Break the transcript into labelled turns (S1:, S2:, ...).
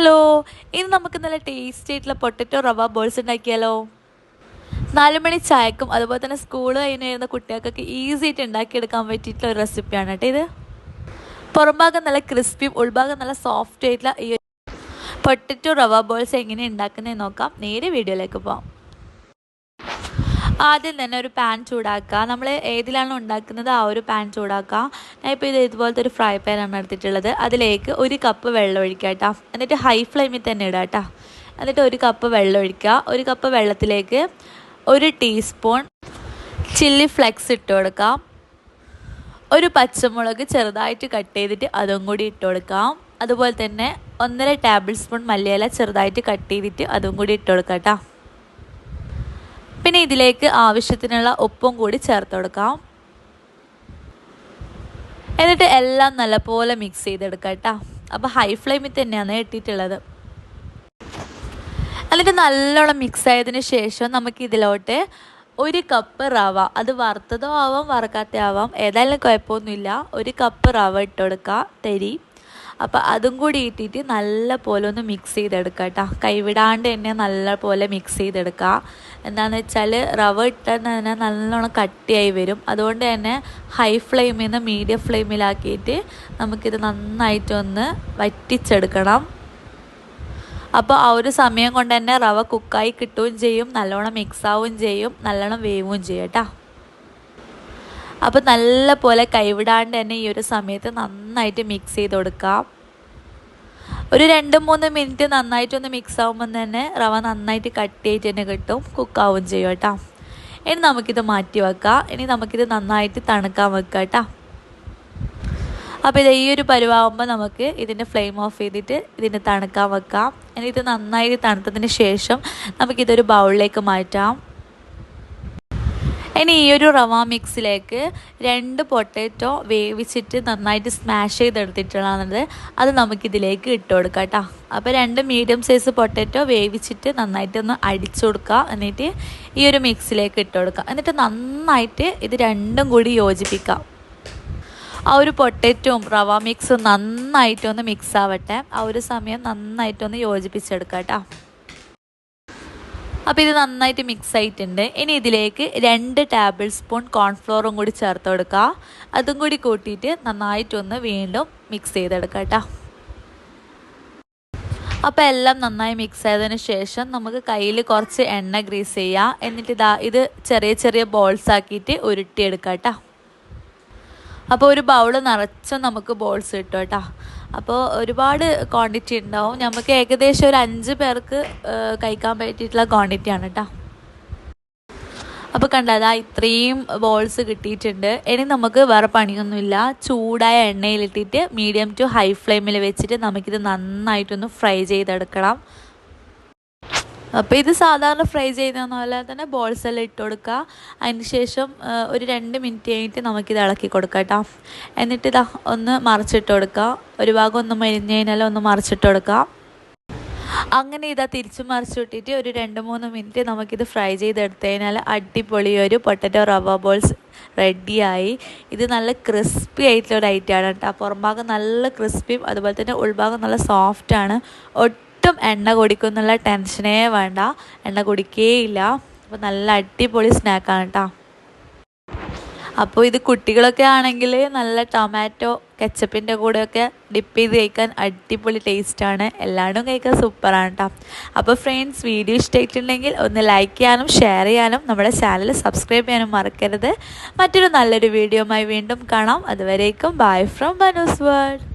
S1: Hello ഇന്ന് നമുക്ക് നല്ല ടേസ്റ്റി ആയിട്ടുള്ള പൊട്ടറ്റോ റവ ബോൾസ് ഉണ്ടാക്കിയാലോ? നാലുമണി ചായക്കും അതുപോലെ തന്നെ സ്കൂൾ കഴിഞ്ഞ് വരുന്ന കുട്ടികൾക്കൊക്കെ ഈസി ആയിട്ട് ഉണ്ടാക്കിയെടുക്കാൻ പറ്റിയിട്ടുള്ള ഒരു റെസിപ്പിയാണ് കേട്ടോ ഇത്. പുറംഭാഗം നല്ല ക്രിസ്പിയും ഉൾഭാഗം നല്ല സോഫ്റ്റ് ആയിട്ടുള്ള ഈ പൊട്ടറ്റോ റവ ബോൾസ് എങ്ങനെ ഉണ്ടാക്കുന്നതെന്ന് നോക്കാം. നേരെ വീഡിയോയിലേക്ക് പോകാം ആദ്യം തന്നെ ഒരു പാൻ ചൂടാക്കുക. നമ്മൾ ഏതിലാണോ ഉണ്ടാക്കുന്നത് ആ ഒരു പാൻ ചൂടാക്കുക. ഞാൻ ഇപ്പോൾ ഇത് ഇതുപോലത്തെ ഒരു ഫ്രൈ പാനാണ് എടുത്തിട്ടുള്ളത്. അതിലേക്ക് ഒരു കപ്പ് വെള്ളം ഒഴിക്കുക കേട്ടോ. എന്നിട്ട് ഹൈ ഫ്ലെയിമിൽ തന്നെ ഇടുക കേട്ടോ. എന്നിട്ട് ഒരു കപ്പ് വെള്ളം ഒഴിക്കുക. ഒരു കപ്പ് വെള്ളത്തിലേക്ക് ഒരു ടീസ്പൂൺ ചില്ലി ഫ്ലെക്സ് ഇട്ട് കൊടുക്കാം ഒരു പച്ചമുളക് ചെറുതായിട്ട് കട്ട് ചെയ്തിട്ട് അതും കൂടി ഇട്ട് കൊടുക്കാം അതുപോലെ തന്നെ ഒന്നര ടേബിൾ സ്പൂൺ മല്ലിയില ചെറുതായിട്ട് കട്ട് ചെയ്തിട്ട് അതും കൂടി ഇട്ട് കൊടുക്കാം കേട്ടോ. പിന്നെ ഇതിലേക്ക് ആവശ്യത്തിനുള്ള ഉപ്പും കൂടി ചേർത്ത് കൊടുക്കാം. എന്നിട്ട് എല്ലാം നല്ലപോലെ മിക്സ് ചെയ്തെടുക്കാം കേട്ടോ അപ്പോൾ ഹൈ ഫ്ലെയിമിൽ തന്നെയാണ് ഇട്ടിട്ടുള്ളത്. എന്നിട്ട് നല്ലോണം മിക്സ് ആയതിന് ശേഷം നമുക്ക് ഇതിലോട്ട് ഒരു കപ്പ് റവ. അത് വറുത്തതോ ആവാം വറുക്കാത്ത ആവാം ഏതായാലും കുഴപ്പമൊന്നുമില്ല. ഒരു കപ്പ് റവ ഇട്ട് കൊടുക്കുക തരി. അപ്പോൾ അതും കൂടി ഇട്ടിട്ട് നല്ല പോലെ ഒന്ന് മിക്സ് ചെയ്തെടുക്കുക കേട്ടോ കൈവിടാണ്ട് തന്നെ നല്ല പോലെ മിക്സ് ചെയ്തെടുക്കുക എന്താണെന്ന് വെച്ചാൽ റവ ഇട്ടാൽ തന്നെ നല്ലോണം കട്ടിയായി വരും. അതുകൊണ്ട് തന്നെ ഹൈ ഫ്ലെയിമിൽ നിന്ന് മീഡിയം ഫ്ലെയിമിലാക്കിയിട്ട് നമുക്കിത് നന്നായിട്ടൊന്ന് വറ്റിച്ചെടുക്കണം. അപ്പോൾ ആ ഒരു സമയം കൊണ്ട് തന്നെ റവ കുക്കായി കിട്ടുകയും ചെയ്യും. നല്ലോണം മിക്സ് ആവുകയും ചെയ്യും. നല്ലോണം വേവുകയും ചെയ്യും കേട്ടോ അപ്പോൾ നല്ല പോലെ കൈവിടാണ്ട് തന്നെ ഈ ഒരു സമയത്ത് നന്നായിട്ട് മിക്സ് ചെയ്ത് കൊടുക്കാം. ഒരു രണ്ട് മൂന്ന് മിനിറ്റ് നന്നായിട്ടൊന്ന് മിക്സ് ആകുമ്പോൾ തന്നെ റവ നന്നായിട്ട് കട്ട് ചെയ്തിട്ട് തന്നെ കിട്ടും. കുക്കാവും ചെയ്യും കേട്ടോ. ഇനി നമുക്കിത് മാറ്റി വെക്കാം. ഇനി നമുക്കിത് നന്നായിട്ട് തണുക്കാൻ വെക്കാം കേട്ടോ. അപ്പോൾ ഇത് ഈ ഒരു പരുവാകുമ്പോൾ നമുക്ക് ഇതിന്റെ ഫ്ലെയിം ഓഫ് ചെയ്തിട്ട് ഇതിന് തണുക്കാൻ വെക്കാം. ഇനി ഇത് നന്നായിട്ട് തണുത്തതിന് ശേഷം നമുക്കിതൊരു ബൗളിലേക്ക് മാറ്റാം. ഇനി ഈ ഒരു റവ മിക്സിലേക്ക് രണ്ട് പൊട്ടറ്റോ വേവിച്ചിട്ട് നന്നായിട്ട് സ്മാഷ് ചെയ്തെടുത്തിട്ടുള്ളത് അത് നമുക്കിതിലേക്ക് ഇട്ട് കൊടുക്കാം കേട്ടോ. അപ്പോൾ രണ്ട് മീഡിയം സൈസ് പൊട്ടറ്റോ വേവിച്ചിട്ട് നന്നായിട്ടൊന്ന് അടിച്ചു കൊടുക്കുക. എന്നിട്ട് ഈ ഒരു മിക്സിലേക്ക് ഇട്ട് കൊടുക്കുക. എന്നിട്ട് നന്നായിട്ട് ഇത് രണ്ടും കൂടി യോജിപ്പിക്കാം ആ ഒരു പൊട്ടറ്റോം റവ മിക്സും നന്നായിട്ടൊന്ന് മിക്സ് ആവട്ടെ. ആ ഒരു സമയം നന്നായിട്ടൊന്ന് യോജിപ്പിച്ചെടുക്കാം കേട്ടോ. അപ്പോൾ ഇത് നന്നായിട്ട് മിക്സ് ആയിട്ടുണ്ട്. ഇനി ഇതിലേക്ക് രണ്ട് ടേബിൾ സ്പൂൺ കോൺഫ്ലോറും കൂടി ചേർത്ത് കൊടുക്കുക അതും കൂടി കൂട്ടിയിട്ട് നന്നായിട്ടൊന്ന് വീണ്ടും മിക്സ് ചെയ്തെടുക്കാം കേട്ടോ അപ്പോൾ എല്ലാം നന്നായി മിക്സ് ആയതിനു ശേഷം നമുക്ക് കയ്യിൽ കുറച്ച് എണ്ണ ഗ്രീസ് ചെയ്യാം. എന്നിട്ട് ഇതാ ഇത് ചെറിയ ചെറിയ ബോൾസ് ആക്കിയിട്ട് ഉരുട്ടിയെടുക്കാം കേട്ടോ അപ്പോൾ ഒരു ബൗൾ നിറച്ചും നമുക്ക് ബോൾസ് കിട്ടും കേട്ടോ. അപ്പോൾ ഒരുപാട് ക്വാണ്ടിറ്റി ഉണ്ടാവും. നമുക്ക് ഏകദേശം ഒരു അഞ്ച് പേർക്ക് കഴിക്കാൻ പറ്റിയിട്ടുള്ള ക്വാണ്ടിറ്റിയാണ് കേട്ടോ. അപ്പോൾ കണ്ടതാ ഇത്രയും ബോൾസ് കിട്ടിയിട്ടുണ്ട്. ഇനി നമുക്ക് വേറെ പണിയൊന്നുമില്ല. ചൂടായ എണ്ണയിലിട്ടിട്ട് മീഡിയം ടു ഹൈ ഫ്ലെയിമിൽ വെച്ചിട്ട് നമുക്കിത് നന്നായിട്ടൊന്ന് ഫ്രൈ ചെയ്തെടുക്കണം. അപ്പോൾ ഇത് സാധാരണ ഫ്രൈ ചെയ്യുന്ന പോലെ തന്നെ ബോൾസ് എല്ലാം ഇട്ട് കൊടുക്കുക. അതിന് ശേഷം ഒരു രണ്ട് മിനിറ്റ് കഴിഞ്ഞിട്ട് നമുക്കിത് ഇളക്കി കൊടുക്കാം കേട്ടോ എന്നിട്ട് ഇതാ ഒന്ന് മറിച്ചിട്ട് കൊടുക്കുക. ഒരു ഭാഗം ഒന്ന് മരിഞ്ഞ് കഴിഞ്ഞാൽ ഒന്ന് മറിച്ചിട്ട് കൊടുക്കുക. അങ്ങനെ ഇതാ തിരിച്ചു മറിച്ച് വിട്ടിട്ട് ഒരു രണ്ട് മൂന്ന് മിനിറ്റ് നമുക്കിത് ഫ്രൈ ചെയ്തെടുത്തു കഴിഞ്ഞാൽ അടിപൊളി ഒരു പൊട്ടറ്റോ റവ ബോൾസ് റെഡിയായി ഇത് നല്ല ക്രിസ്പി ആയിട്ടുള്ള ഒരു ഐറ്റമാണ് കേട്ടോ പുറംഭാഗം നല്ല ക്രിസ്പിയും അതുപോലെ തന്നെ ഉൾഭാഗം നല്ല സോഫ്റ്റാണ് ഒട്ടും എണ്ണ കുടിക്കുന്നുള്ള ടെൻഷനേ വേണ്ട. എണ്ണ കുടിക്കേയില്ല. അപ്പോൾ നല്ല അടിപൊളി സ്നാക്കാണ് കേട്ടോ അപ്പോൾ ഇത് കുട്ടികളൊക്കെ ആണെങ്കിൽ നല്ല ടൊമാറ്റോ കെച്ചപ്പിന്റെ കൂടെയൊക്കെ ഡിപ്പ് ചെയ്ത് കഴിക്കാൻ അടിപൊളി ടേസ്റ്റാണ് എല്ലാവരും കഴിക്കാൻ സൂപ്പറാണ് കേട്ടോ അപ്പോൾ ഫ്രണ്ട്സ് വീഡിയോ ഇഷ്ടമായിട്ടുണ്ടെങ്കിൽ ഒന്ന് ലൈക്ക് ചെയ്യാനും ഷെയർ ചെയ്യാനും നമ്മുടെ ചാനൽ സബ്സ്ക്രൈബ് ചെയ്യാനും മറക്കരുത്. മറ്റൊരു നല്ലൊരു വീഡിയോയുമായി വീണ്ടും കാണാം. അതുവരേക്കും ബൈ ഫ്രം ബനൂസ് വേൾഡ്